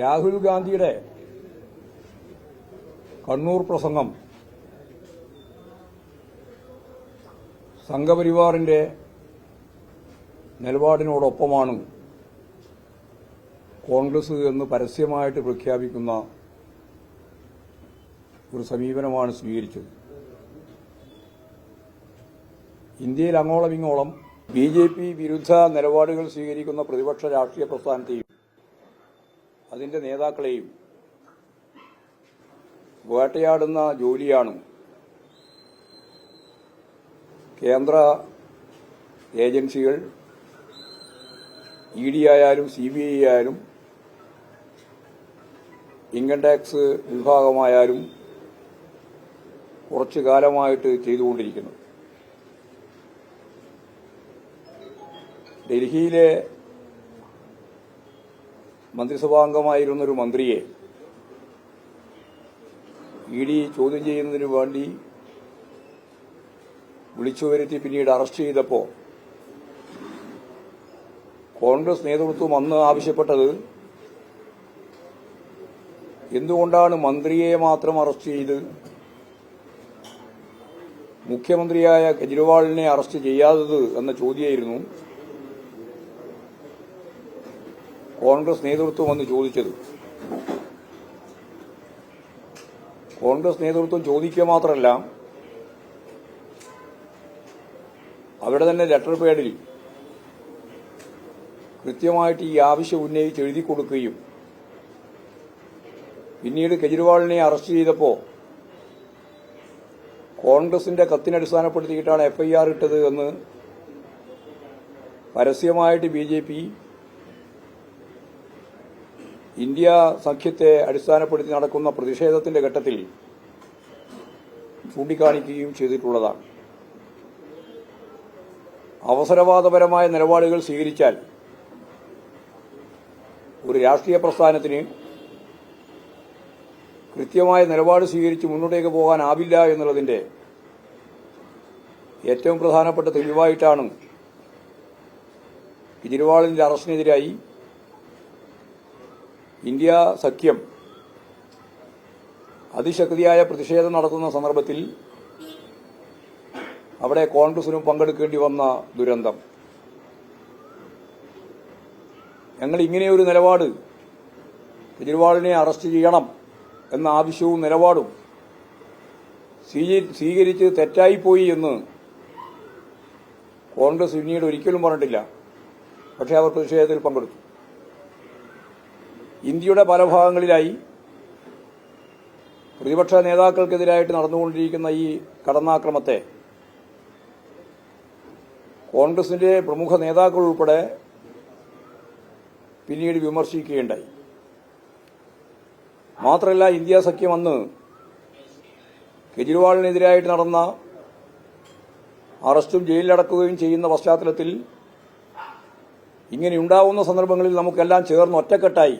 രാഹുൽ ഗാന്ധിയുടെ കണ്ണൂർ പ്രസംഗം സംഘപരിവാറിന്റെ നിലപാടിനോടൊപ്പമാണ് കോൺഗ്രസ് എന്ന് പരസ്യമായിട്ട് പ്രഖ്യാപിക്കുന്ന ഒരു സമീപനമാണ് സ്വീകരിച്ചത്. ഇന്ത്യയിൽ അങ്ങോളം ഇങ്ങോളം ബി ജെ പി വിരുദ്ധ നിലപാടുകൾ സ്വീകരിക്കുന്ന പ്രതിപക്ഷ രാഷ്ട്രീയ പ്രസ്ഥാനത്തെയും അതിന്റെ നേതാക്കളെയും വേട്ടയാടുന്ന ജോലിയാണ് കേന്ദ്ര ഏജൻസികൾ ഇ ഡി ആയാലും സി ബി ഐ ആയാലും ഇൻകം ടാക്സ് വിഭാഗമായാലും കുറച്ചു കാലമായിട്ട് ചെയ്തുകൊണ്ടിരിക്കുന്നത് ഡൽഹിയിലെ മന്ത്രിസഭാംഗമായിരുന്ന ഒരു മന്ത്രിയെ ഇ ഡി ചോദ്യം ചെയ്യുന്നതിന് വേണ്ടി വിളിച്ചു വരുത്തി പിന്നീട് അറസ്റ്റ് ചെയ്തപ്പോൾ കോൺഗ്രസ് നേതൃത്വം അന്ന് ആവശ്യപ്പെട്ടത് എന്തുകൊണ്ടാണ് മന്ത്രിയെ മാത്രം അറസ്റ്റ് ചെയ്ത് മുഖ്യമന്ത്രിയായ കെജ്രിവാളിനെ അറസ്റ്റ് ചെയ്യാത്തത് എന്ന ചോദ്യമായിരുന്നു. കോൺഗ്രസ് നേതൃത്വം വന്ന് ചോദിച്ചത്. കോൺഗ്രസ് നേതൃത്വം ചോദിക്കുക മാത്രമല്ല അവിടെ തന്നെ ലെറ്റർ പേഡിൽ കൃത്യമായിട്ട് ഈ ആവശ്യം ഉന്നയിച്ച് എഴുതി കൊടുക്കുകയും പിന്നീട് കെജ്രിവാളിനെ അറസ്റ്റ് ചെയ്തപ്പോൾ കോൺഗ്രസിന്റെ കത്തിനടിസ്ഥാനപ്പെടുത്തിയിട്ടാണ് എഫ്ഐആർ ഇട്ടത് എന്ന് പരസ്യമായിട്ട് ബി ജെ പി ഇന്ത്യ സഖ്യത്തെ അടിസ്ഥാനപ്പെടുത്തി നടക്കുന്ന പ്രതിഷേധത്തിന്റെ ഘട്ടത്തിൽ ചൂണ്ടിക്കാണിക്കുകയും ചെയ്തിട്ടുള്ളതാണ്. അവസരവാദപരമായ നിലപാടുകൾ സ്വീകരിച്ചാൽ ഒരു രാഷ്ട്രീയ പ്രസ്ഥാനത്തിന് കൃത്യമായ നിലപാട് സ്വീകരിച്ച് മുന്നോട്ടേക്ക് പോകാനാവില്ല എന്നുള്ളതിന്റെ ഏറ്റവും പ്രധാനപ്പെട്ട തെളിവായിട്ടാണ് കെജ്രിവാളിന്റെ അറസ്റ്റിനെതിരായി ഇന്ത്യ സഖ്യം അതിശക്തിയായ പ്രതിഷേധം നടത്തുന്ന സന്ദർഭത്തിൽ അവിടെ കോൺഗ്രസിനും പങ്കെടുക്കേണ്ടി വന്ന ദുരന്തം. ഞങ്ങൾ ഇങ്ങനെയൊരു നിലപാട് കെജ്രിവാളിനെ അറസ്റ്റ് ചെയ്യണം എന്ന ആവശ്യവും നിലപാടും സ്വീകരി- സ്വീകരിച്ച് തെറ്റായിപ്പോയി എന്ന് കോൺഗ്രസ് പിന്നീട് ഒരിക്കലും പറഞ്ഞിട്ടില്ല. പക്ഷേ അവർ പ്രതിഷേധത്തിൽ പങ്കെടുത്തു. ഇന്ത്യയുടെ പല ഭാഗങ്ങളിലായി പ്രതിപക്ഷ നേതാക്കൾക്കെതിരായിട്ട് നടന്നുകൊണ്ടിരിക്കുന്ന ഈ കടന്നാക്രമത്തെ കോൺഗ്രസിന്റെ പ്രമുഖ നേതാക്കൾ ഉൾപ്പെടെ പിന്നീട് വിമർശിക്കുകയുണ്ടായി. മാത്രമല്ല ഇന്ത്യ സഖ്യം അന്ന് കെജ്രിവാളിനെതിരായിട്ട് നടന്ന അറസ്റ്റും ജയിലിലടക്കുകയും ചെയ്യുന്ന പശ്ചാത്തലത്തിൽ ഇങ്ങനെയുണ്ടാവുന്ന സന്ദർഭങ്ങളിൽ നമുക്കെല്ലാം ചേർന്ന് ഒറ്റക്കെട്ടായി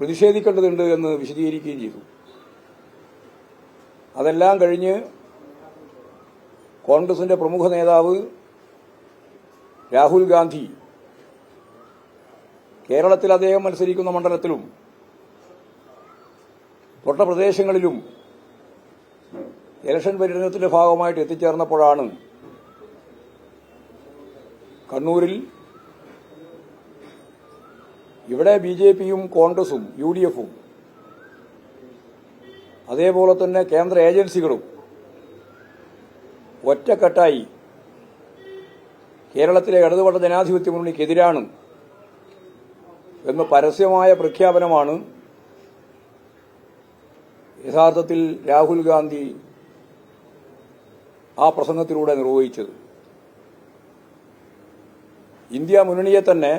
പ്രതിഷേധിക്കേണ്ടതുണ്ട് എന്ന് വിശദീകരിക്കുകയും ചെയ്തു. അതെല്ലാം കഴിഞ്ഞ് കോൺഗ്രസിന്റെ പ്രമുഖ നേതാവ് രാഹുൽ ഗാന്ധി കേരളത്തിൽ അദ്ദേഹം മത്സരിക്കുന്ന മണ്ഡലത്തിലും തൊട്ട പ്രദേശങ്ങളിലും ഇലക്ഷൻ പര്യടനത്തിന്റെ ഭാഗമായിട്ട് എത്തിച്ചേർന്നപ്പോഴാണ് കണ്ണൂരിൽ ഇവിടെ ബി ജെ പിയും കോൺഗ്രസും യു ഡി എഫും. അതേപോലെ തന്നെ കേന്ദ്ര ഏജൻസികളും ഒറ്റക്കെട്ടായി കേരളത്തിലെ ഇടതുപക്ഷ ജനാധിപത്യ മുന്നണിക്കെതിരാണ് എന്ന് പരസ്യമായ പ്രഖ്യാപനമാണ് യഥാർത്ഥത്തിൽ രാഹുൽ ഗാന്ധി ആ പ്രസംഗത്തിലൂടെ നിർവഹിച്ചത്. ഇന്ത്യ മുന്നണിയെ തന്നെ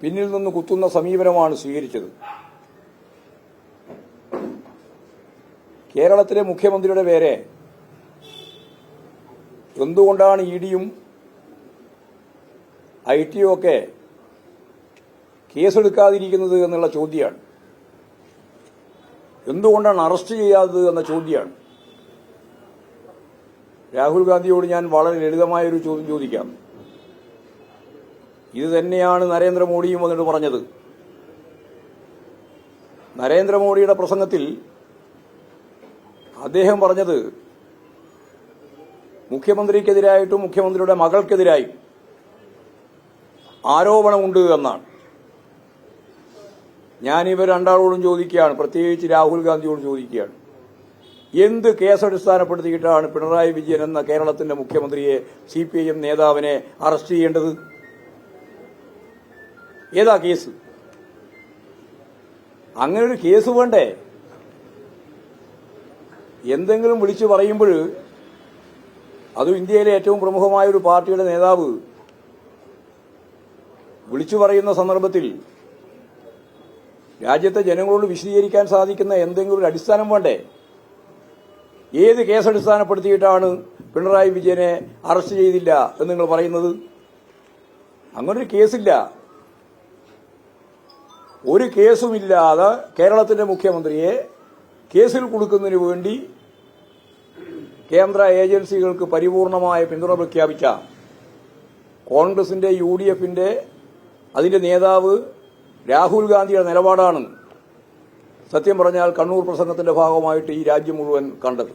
പിന്നിൽ നിന്ന് കുത്തുന്ന സമീപനമാണ് സ്വീകരിച്ചത്. കേരളത്തിലെ മുഖ്യമന്ത്രിയുടെ പേരെ എന്തുകൊണ്ടാണ് ഇ ഡിയും ഐ ടിയും ഒക്കെ കേസെടുക്കാതിരിക്കുന്നത് എന്നുള്ള ചോദ്യമാണ്. എന്തുകൊണ്ടാണ് അറസ്റ്റ് ചെയ്യാത്തത് എന്ന ചോദ്യമാണ്. രാഹുൽ ഗാന്ധിയോട് ഞാൻ വളരെ ലളിതമായ ഒരു ചോദ്യം ചോദിക്കാം. ഇത് തന്നെയാണ് നരേന്ദ്രമോദിയും വന്നിട്ട് പറഞ്ഞത്. നരേന്ദ്രമോദിയുടെ പ്രസംഗത്തിൽ അദ്ദേഹം പറഞ്ഞത് മുഖ്യമന്ത്രിക്കെതിരായിട്ടും മുഖ്യമന്ത്രിയുടെ മകൾക്കെതിരായും ആരോപണമുണ്ട് എന്നാണ്. ഞാൻ ഇവർ രണ്ടാളോടും ചോദിക്കുകയാണ് പ്രത്യേകിച്ച് രാഹുൽ ഗാന്ധിയോടും ചോദിക്കുകയാണ്. എന്ത് കേസടിസ്ഥാനപ്പെടുത്തിയിട്ടാണ് പിണറായി വിജയൻ എന്ന കേരളത്തിന്റെ മുഖ്യമന്ത്രിയെ സി പി ഐ എം നേതാവിനെ അറസ്റ്റ് ചെയ്യേണ്ടത്? ഏതാ കേസ്? അങ്ങനെ ഒരു കേസ് വേണ്ടേ? എന്തെങ്കിലും വിളിച്ചു പറയുമ്പോൾ അതും ഇന്ത്യയിലെ ഏറ്റവും പ്രമുഖമായ ഒരു പാർട്ടിയുടെ നേതാവ് വിളിച്ചു പറയുന്ന സന്ദർഭത്തിൽ രാജ്യത്തെ ജനങ്ങളോട് വിശദീകരിക്കാൻ സാധിക്കുന്ന എന്തെങ്കിലും ഒരു അടിസ്ഥാനം വേണ്ടേ? ഏത് കേസ് അടിസ്ഥാനപ്പെടുത്തിയിട്ടാണ് പിണറായി വിജയനെ അറസ്റ്റ് ചെയ്തില്ല എന്ന് നിങ്ങൾ പറയുന്നത്? അങ്ങനൊരു കേസില്ല. ഒരു കേസുമില്ലാതെ കേരളത്തിന്റെ മുഖ്യമന്ത്രിയെ കേസിൽ കൊടുക്കുന്നതിന് വേണ്ടി കേന്ദ്ര ഏജൻസികൾക്ക് പരിപൂർണമായ പിന്തുണ പ്രഖ്യാപിച്ച കോൺഗ്രസിന്റെ യു ഡി എഫിന്റെ അതിന്റെ നേതാവ് രാഹുൽ ഗാന്ധിയുടെ നിലപാടാണ് സത്യം പറഞ്ഞാൽ കണ്ണൂർ പ്രസംഗത്തിന്റെ ഭാഗമായിട്ട് ഈ രാജ്യം മുഴുവൻ കണ്ടത്.